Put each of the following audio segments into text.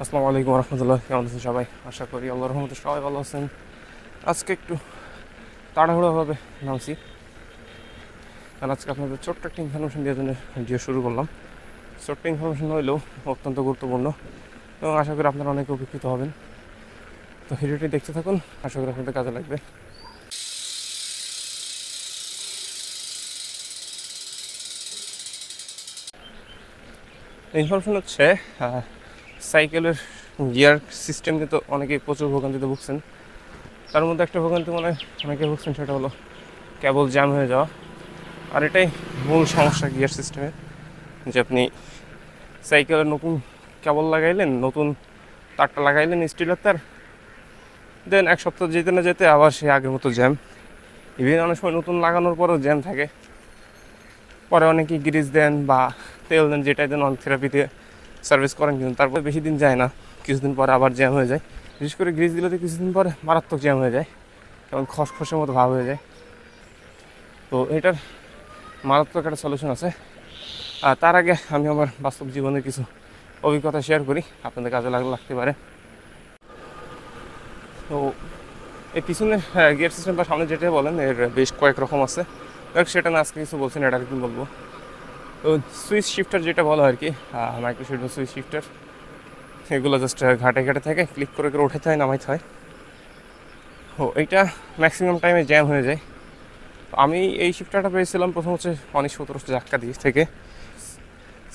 আসসালামু আলাইকুম রহমতুল্লাহ। কেমন আছেন সবাই? আশা করি আল্লাহ রহমতে সবাই ভালো আছেন। আজকে একটু তাড়াহুড়োভাবে নামছি। কারণ আজকে আপনাদের ছোট্ট একটা ইনফরমেশন দিয়ে জন্য ভিডিও শুরু করলাম। ছোট্ট ইনফরমেশন হইলেও অত্যন্ত গুরুত্বপূর্ণ এবং আশা করি আপনারা অনেক উপকৃত হবেন। তো ভিডিওটি দেখতে থাকুন, আশা করি আপনাদের কাজে লাগবে। ইনফরমেশন হচ্ছে সাইকেলের গিয়ার সিস্টেম কিন্তু অনেকেই প্রচুর ভোগান্তিতে ভুগছেন। তার মধ্যে একটা ভোগান্তি মনে হয় অনেকে ভুগছেন, সেটা হলো কেবল জ্যাম হয়ে যাওয়া। আর এটাই মূল সমস্যা গিয়ার সিস্টেমে যে আপনি সাইকেলের নতুন কেবল লাগাইলেন, নতুন তারটা লাগাইলেন স্টিলের তার, দেন এক সপ্তাহ যেতে না যেতে আবার সে আগের মতো জ্যাম। ইভেন অনেক সময় নতুন লাগানোর পরেও জ্যাম থাকে। পরে অনেকে গ্রিজ দেন বা তেল দেন, যেটাই দেন অনেক থেরাপিতে সার্ভিস করেন কিন্তু তারপরে বেশি দিন যায় না, কিছুদিন পরে আবার জ্যাম হয়ে যায়। বিশেষ করে গ্রিজ দিলেতে কিছুদিন পরে মারাত্মক জ্যাম হয়ে যায়, এবং খসখসের মতো ভাব হয়ে যায়। তো এটার মারাত্মক একটা সলিউশন আছে। আর তার আগে আমি আমার বাস্তব জীবনের কিছু অভিজ্ঞতা শেয়ার করি, আপনাদের কাজে লাগ, লাগতে পারে। তো এই পিছনের গিয়ার সিস্টেম বা সামনে যেটা বলেন, এর বেশ কয়েক রকম আছে। সেটা না আজকে কিছু বলছি না, এটা একদিন বলব। তো সুইচ শিফটার যেটা বলা আর কি মাইক্রোশিফট বা সুইচ শিফটার এগুলো জাস্ট ঘাটে ঘাটে থাকে ক্লিক করে করে উঠাতে হয়, নামাইতে হয়। ও, এইটা ম্যাক্সিমাম টাইমে জ্যাম হয়ে যায়। আমি এই শিফটারটা পেয়েছিলাম প্রথম হচ্ছে অনেক সতেরোশো জাক্কা দিয়ে থেকে।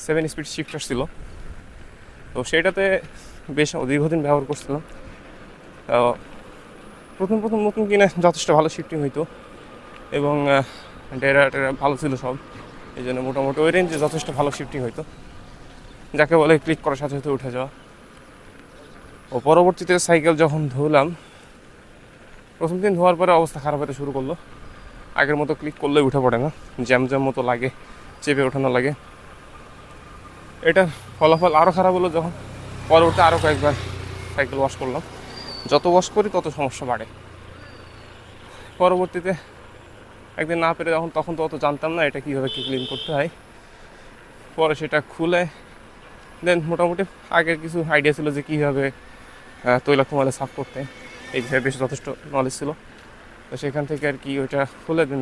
সেভেন স্পিড শিফটার ছিল। তো সেটাতে বেশ দীর্ঘদিন ব্যবহার করছিলাম। প্রথম প্রথম নতুন কিনে যথেষ্ট ভালো শিফটিং হইতো। এবং ডেরা টেরা ভালো ছিল সব। এই জন্য মোটামুটি ওই রেঞ্জে যথেষ্ট ভালো শিফটিং হইতো। যাকে বলে ক্লিক করার সাথে সাথে উঠে যাওয়া। ও পরবর্তীতে সাইকেল যখন ধুলাম প্রথম দিন ধোয়ার পরে অবস্থা খারাপ হতে শুরু করল। আগের মতো ক্লিক করলে উঠে পড়ে না। জ্যাম জ্যাম মতো লাগে, চেপে ওঠানো লাগে। এটার ফলাফল আরও খারাপ হলো যখন পরবর্তী আরও কয়েকবার সাইকেল ওয়াশ করলাম। যত ওয়াশ করি তত সমস্যা বাড়ে। পরবর্তীতে একদিন না পেরে যখন, তখন তো অত জানতাম না এটা কীভাবে কী ক্লিন করতে হয়। পরে সেটা খুলে দেন মোটামুটি আগের কিছু আইডিয়া ছিল যে কীভাবে তৈলাক্ত মালে সাফ করতে। এই বিষয়ে বেশ যথেষ্ট নলেজ ছিল। তো সেখান থেকে আর কি ওইটা খুলে দেন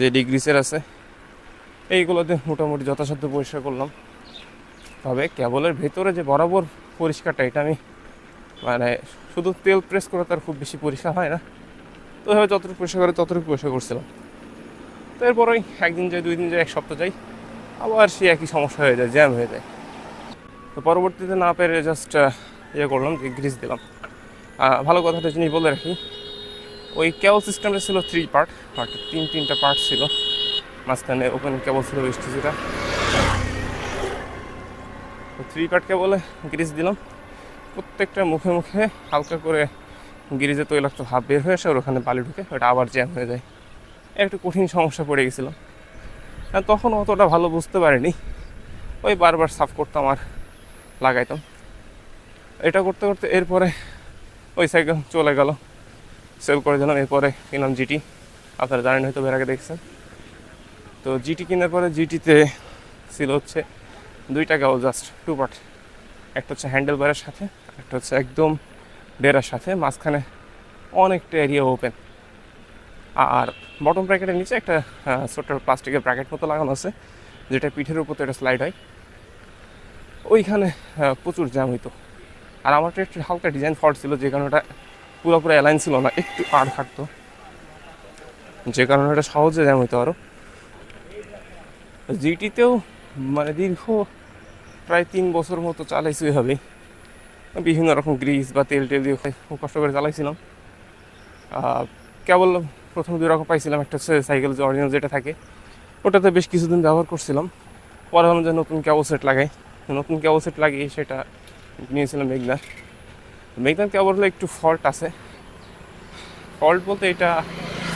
যে ডিগ্রিসের আছে এইগুলোতে মোটামুটি যথাসাধ্য পরিষ্কার করলাম। তবে কেবলের ভেতরে যে বরাবর পরিষ্কারটা, এটা আমি মানে শুধু তেল প্রেস করে তার খুব বেশি পরিষ্কার হয় না। তো এভাবে যতটুকু পরিষ্কার করে, ততটুকু পরিষ্কার করছিলাম। তো এরপরেই একদিন যাই, দুই দিন যাই, এক সপ্তাহ যাই, আবার সে একই সমস্যা হয়ে যায় জ্যাম হয়ে যায়। তো পরবর্তীতে না পেরে জাস্ট ইয়ে করলাম যে গ্রিস দিলাম। ভালো কথাটা জিনিস বলে রাখি, ওই কেবল সিস্টেমটা ছিল থ্রি পার্ট পার্ট তিন, তিনটা পার্ট ছিল। মাঝখানে ওপেন কেবল ছিল বেশ কিছুটা থ্রি পার্ট কেবলে গ্রিস দিলাম। প্রত্যেকটা মুখে মুখে হালকা করে গিরিজে তৈলাক্ত ভাব বের হয়ে আসে আর ওখানে বালি ঢুকে ওটা আবার জ্যাম হয়ে যায়। একটু কঠিন সমস্যা পড়ে গেছিলাম তখন অতটা ভালো বুঝতে পারিনি। ওই বারবার সাফ করতাম আর লাগাইতাম। এটা করতে করতে এরপরে ওই সাইকেল চলে গেল। সেল করে দিলাম এরপরে কিনলাম জিটি আপনারা জানেন, হয়তো এর আগে দেখছেন। তো জিটি কেনার পরে জিটিতে ছিল হচ্ছে দুইটা কেবল জাস্ট টু পার্ট একটা হচ্ছে হ্যান্ডেল বারের সাথে একটা হচ্ছে একদম ডেরার সাথে মাঝখানে অনেকটা এরিয়া ওপেন আর বটম ব্র্যাকেটের নিচে একটা ছোট্ট প্লাস্টিকের ব্র্যাকেট মতো লাগানো আছে, যেটা পিঠের উপর তো এটা স্লাইড হয়। ওইখানে প্রচুর জ্যাম হইতো। আর আমারটা একটু হালকা ডিজাইন ফল্ট ছিল, যে কারণে ওটা পুরোপুরি অ্যালাইন ছিল না, একটু আড় খাটতো। যে কারণে এটা সহজে জ্যাম হইতো আরও জিটিতেও মানে দীর্ঘ প্রায় তিন বছর মতো চালাইছি ওইভাবেই। বিভিন্ন রকম গ্রিস বা তেল টেল দিয়ে খুব কষ্ট করে চালাইছিলাম কেবল প্রথম দুই রকম পাইছিলাম, একটা হচ্ছে সাইকেল যে অরিজিনাল যেটা থাকে, ওটাতে বেশ কিছুদিন ব্যবহার করছিলাম। পরে ভাবলাম যে নতুন কেবল সেট লাগাই। নতুন কেবল সেট লাগিয়ে সেটা নিয়েছিলাম মেঘনার মেঘনার কেবল হলো একটু ফল্ট আছে। ফল্ট বলতে এটা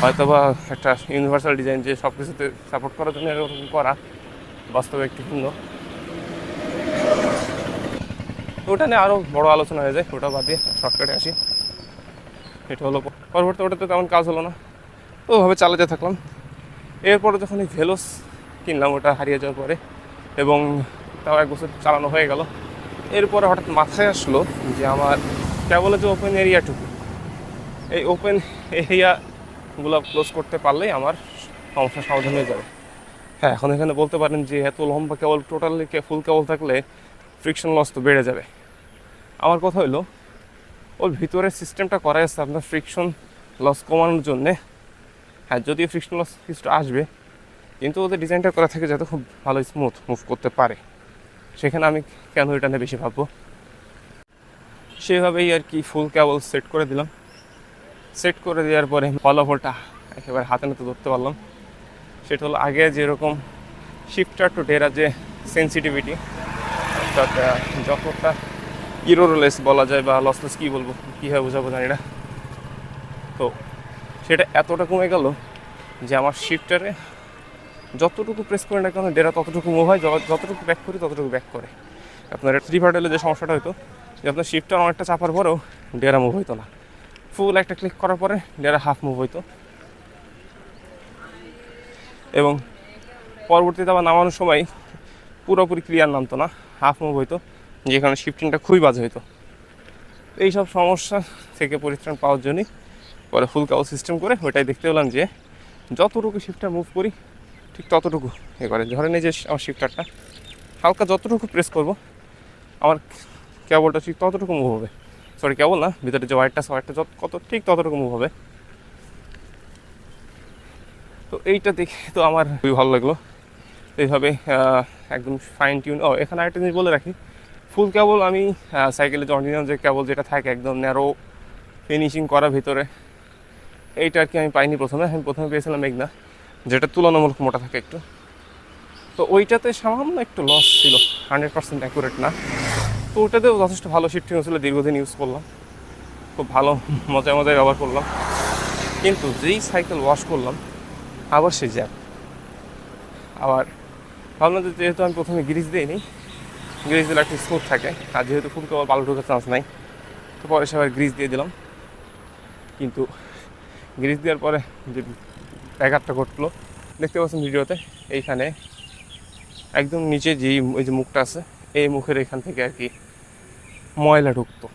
হয়তো বা একটা ইউনিভার্সাল ডিজাইন যে সব কিছুতে সাপোর্ট করার জন্য এরকম করা, বাস্তবে একটু ভিন্ন। ওটা নিয়ে আরও বড় আলোচনা হয়ে যায়, ওটা বাদ দিয়ে শর্টকাটে আসি। এটা হলো পরবর্তী ওটাতে তেমন কাজ হলো না। ওভাবে চালাতে থাকলাম। এরপরে যখন এই ভেলোস কিনলাম, ওটা হারিয়ে যাওয়ার পরে, এবং তাও এক বছর চালানো হয়ে গেল। এরপরে হঠাৎ মাথায় আসলো যে আমার কেবল যে ওপেন এরিয়াটুকু এই ওপেন এরিয়াগুলো ক্লোজ করতে পারলেই আমার সমস্যার সমাধান হয়ে যাবে। হ্যাঁ এখন এখানে বলতে পারেন যে এত লম্বা কেবল টোটালি ফুল কেবল থাকলে ফ্রিকশন লস তো বেড়ে যাবে। আমার কথা হলো ওর ভিতরের সিস্টেমটা করা আছে আপনার ফ্রিকশন লস কমানোর জন্যে। হ্যাঁ যদিও ফ্রিকশন লস কিছুটা আসবে, কিন্তু ওদের ডিজাইনটা করা থাকে যাতে খুব ভালো স্মুথ মুভ করতে পারে। সেখানে আমি কেন এটা নিয়ে বেশি ভাববো? সেভাবেই আর কি ফুল কেবল সেট করে দিলাম। সেট করে দেওয়ার পরে ফলাফলটা একেবারে হাতে নাতে ধরতে পারলাম। সেটা হলো আগে যেরকম শিফটার টু ডেরা যে সেন্সিটিভিটি অর্থাৎ যতটা ইরোরলেস বলা যায় বা লসলেস কী বলব কীভাবে বোঝাবো জানি না। তো সেটা এতটা কমে গেল যে আমার শিফটারে যতটুকু প্রেস করে না কেন ডেরা ততটুকু মুভ হয় যতটুকু ব্যাক করি, ততটুকু ব্যাক করে। আপনার থ্রি ভার্টেলে যে সমস্যাটা হতো যে আপনার শিফটার অনেকটা চাপার পরেও ডেরা মুভ হইতো না। ফুল একটা ক্লিক করার পরে ডেরা হাফ মুভ হইতো। এবং পরবর্তীতে আবার নামানোর সময় পুরোপুরি ক্লিয়ার নামতো না হাফ মুভ হইতো। যেখানে শিফটিংটা খুবই বাজে হইতো। এইসব সমস্যা থেকে পরিত্রাণ পাওয়ার জন্যই পরে ফুল কাউ সিস্টেম করে ওইটাই দেখতে পেলাম যে যতটুকু শিফটার মুভ করি, ঠিক ততটুকু। এ করে ধরেন এই যে আমার শিফটারটা হালকা যতটুকু প্রেস করব, আমার কেবলটা ঠিক ততটুকু মুভ হবে। সরি কেবল না, ভিতরে যে ওয়ারটা ওয়ারটা যত, কত ঠিক ততটুকু মুভ হবে। তো এইটা দেখে তো আমার খুবই ভালো লাগল। এইভাবে একদম ফাইন টিউন ও, এখানে আরেকটা জিনিস বলে রাখি। ফুল কেবল আমি সাইকেলের যে অরিজিনাল যে কেবল যেটা থাকে, একদম ন্যারো ফিনিশিং করা ভিতরে, এইটা আর কি আমি পাইনি প্রথমে। আমি প্রথমে পেয়েছিলাম মেঘনা যেটা তুলনামূলক মোটা থাকে একটু। তো ওইটাতে সামান্য একটু লস ছিল হান্ড্রেড পার্সেন্ট অ্যাকুরেট না। তো ওটাতেও যথেষ্ট ভালো শিফটিং ছিল, দীর্ঘদিন ইউজ করলাম। খুব ভালো, মজায় মজায় ব্যবহার করলাম। কিন্তু যেই সাইকেল ওয়াশ করলাম, আবার সে জ্যাপ আবার, ভাবলাম যে যেহেতু আমি প্রথমে গ্রিজ দিইনি গ্রিজ দিলে একটু স্মুথ থাকে। আর যেহেতু ফুল কেবল বালু ঢোকার চান্স নাই, তো পরে সে আবার গ্রিজ দিয়ে দিলাম। কিন্তু গ্রিজ দেওয়ার পরে যে ব্যাঘাতটা ঘটলো, দেখতে পাচ্ছেন ভিডিওতে, এইখানে একদম নিচে যেই ওই যে মুখটা আছে, এই মুখের এখান থেকে আর কি ময়লা ঢুকতো।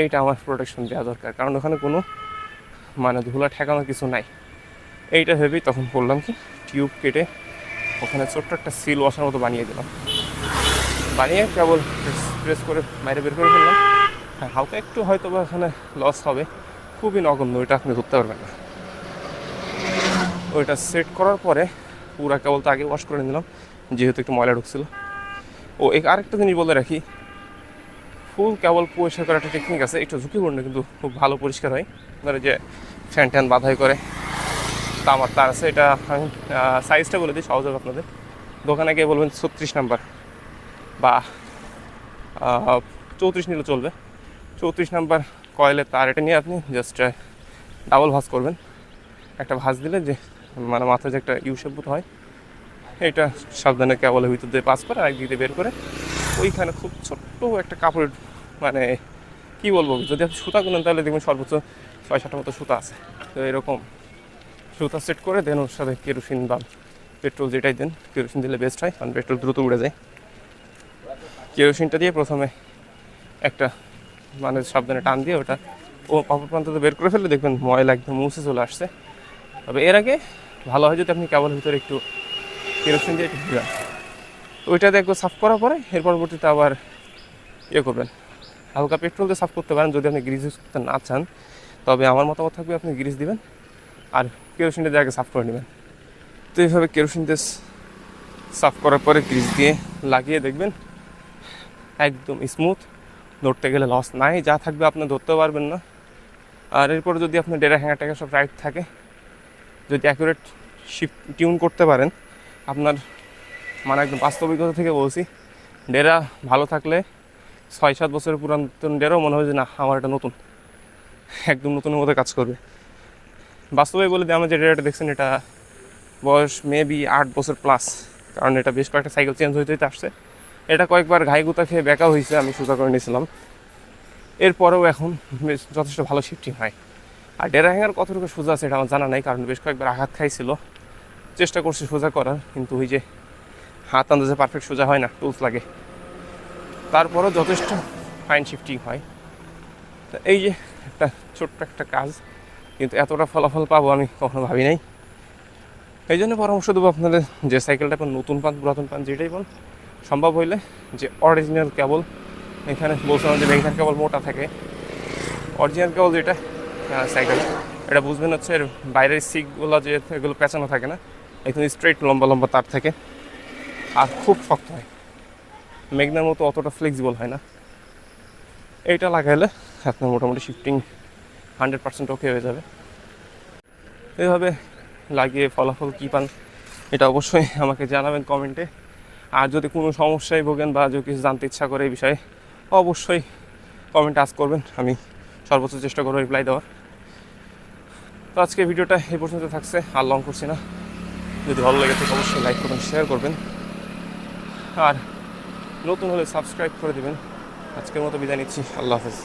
এইটা আমার প্রোটেকশন দেওয়া দরকার। কারণ ওখানে কোনো মানে ধুলা ঠেকানোর কিছু নাই। এইটা ভেবেই তখন করলাম কি টিউব কেটে ওখানে ছোট্ট একটা সিল ওয়াশার মতো বানিয়ে দিলাম। বানিয়ে কেবল প্রেস করে বাইরে বের করে ফেললাম। হ্যাঁ হালকা একটু হয়তো বা এখানে লস হবে। খুবই নগণ্য ওইটা আপনি ধরতে পারবেন না। ওইটা সেট করার পরে পুরা কেবল তো আগে ওয়াশ করে নিলাম, যেহেতু একটু ময়লা ঢুকছিল। ও, এক আরেকটা জিনিস বলে রাখি ফুল কেবল পরিষ্কার করার একটা টেকনিক আছে, একটু ঝুঁকিপূর্ণ কিন্তু খুব ভালো পরিষ্কার হয়। ধরে যে ফ্যান ট্যান বাধাই করে তা আমার তার আছে, এটা আমি সাইজটা বলে দিই সহজ হবে আপনাদের। দোকানে গিয়ে বলবেন ছত্রিশ নাম্বার বা চৌত্রিশ নিলে চলবে। চৌত্রিশ নাম্বার কয়েলের তার এটা নিয়ে আপনি জাস্ট ডাবল ভাঁজ করবেন। একটা ভাঁজ দিলে যে মানে মাথায় যে একটা ইউসেপ হয়, এটা সাবধানে কেবলের ভিতর দিয়ে পাস করে আর একদিক বের করে ওইখানে খুব ছোট্ট একটা কাপড়ের মানে কি বলব, যদি আপনি সুতা কিনেন তাহলে দেখবেন সর্বোচ্চ ছয় সাতটা মতো সুতা আছে। তো এরকম সুতা সেট করে দেন ওর সাথে কেরোসিন বা পেট্রোল যেটাই দেন, কেরোসিন দিলে বেস্ট হয়, কারণ পেট্রোল দ্রুত উড়ে যায়। কেরোসিনটা দিয়ে প্রথমে একটা মানে সাবধানে টান দিয়ে ওটা ও অপর প্রান্ত বের করে ফেললে, দেখবেন ময়লা একদম মুছে চলে আসছে। তবে এর আগে ভালো হয় যদি আপনি কেবল ভিতরে একটু কেরোসিন দিয়ে একটু ভিজান। ওইটা একবার সাফ করার পরে এর পরবর্তীতে আবার ইয়ে করবেন। হালকা পেট্রোল দিয়ে সাফ করতে পারেন যদি আপনি গ্রিজ ইউজ করতে না চান। তবে আমার মতামত থাকবে আপনি গ্রিজ দিবেন আর কেরোসিনটা দিয়ে আগে সাফ করে নেবেন। তো এইভাবে কেরোসিন দিয়ে সাফ করার পরে গ্রিজ দিয়ে লাগিয়ে দেখবেন একদম স্মুথ ধরতে গেলে লস নাই, যা থাকবে আপনি ধরতেও পারবেন না। আর এরপর যদি আপনার ডেরা হ্যাঙ্গার সব রাইট থাকে, যদি অ্যাকুরেট শিপ টিউন করতে পারেন, আপনার মানে একদম বাস্তবিকতা থেকে বলছি ডেরা ভালো থাকলে ছয় সাত বছরের পুরাতন ডেরাও মনে হয় যে না, আমার এটা নতুন। একদম নতুনের মতো কাজ করবে। বাস্তবে বলে দিই আমার যে ডেরাটা দেখছেন, এটা বয়স মেবি আট বছর প্লাস কারণ এটা বেশ কয়েকটা সাইকেল চেঞ্জ হইতে হইতে আসছে। এটা কয়েকবার ঘাই গুতা খেয়ে বেঁকা হয়েছে, আমি সোজা করে নিয়েছিলাম। এরপরেও এখন বেশ যথেষ্ট ভালো শিফটিং হয়। আর ডেরা হ্যাঙ্গার কতটুকু সোজা আছে এটা আমার জানা নাই, কারণ বেশ কয়েকবার আঘাত খাইছিল। চেষ্টা করছি সোজা করার, কিন্তু ওই যে হাত আন্দাজে পারফেক্ট সোজা হয় না টুলস লাগে। তারপরেও যথেষ্ট ফাইন শিফটিং হয়। তো এই যে একটা ছোট্ট একটা কাজ, কিন্তু এতটা ফলাফল পাবো আমি কখনো ভাবি নাই। এই জন্য পরামর্শ দেবো আপনাদের, যে সাইকেলটা এখন নতুন পান, পুরাতন পান, যেটাই পান সম্ভব হইলে যে অরিজিনাল কেবল এখানে বলছিলাম যে ব্যাংকার কেবল মোটা থাকে। অরিজিনাল কেবল যেটা সাইকেল এটা বুঝবেন হচ্ছে এর বাইরের সিকগুলো যে এগুলো পেঁচানো থাকে না, এখানে স্ট্রেট লম্বা লম্বা তার থাকে। আর খুব শক্ত হয়। মেঘনার মতো অতটা ফ্লেক্সিবল হয় না। এইটা লাগাইলে আপনার মোটামুটি শিফটিং হান্ড্রেড পার্সেন্ট ওকে হয়ে যাবে। এইভাবে লাগিয়ে ফলাফল কী পান, এটা অবশ্যই আমাকে জানাবেন কমেন্টে আর যদি কোনো সমস্যায় ভোগেন বা যদি কিছু জানতে ইচ্ছা করে এই বিষয়ে, অবশ্যই কমেন্ট আস করবেন। আমি সর্বোচ্চ চেষ্টা করব রিপ্লাই দেওয়ার। তো আজকে ভিডিওটা এই পর্যন্ত থাকছে। আর লং করছি না। যদি ভালো লেগে থাকে অবশ্যই লাইক করবেন শেয়ার করবেন। আর নতুন হলে সাবস্ক্রাইব করে দেবেন। আজকের মতো বিদায় নিচ্ছি। আল্লাহ হাফেজ।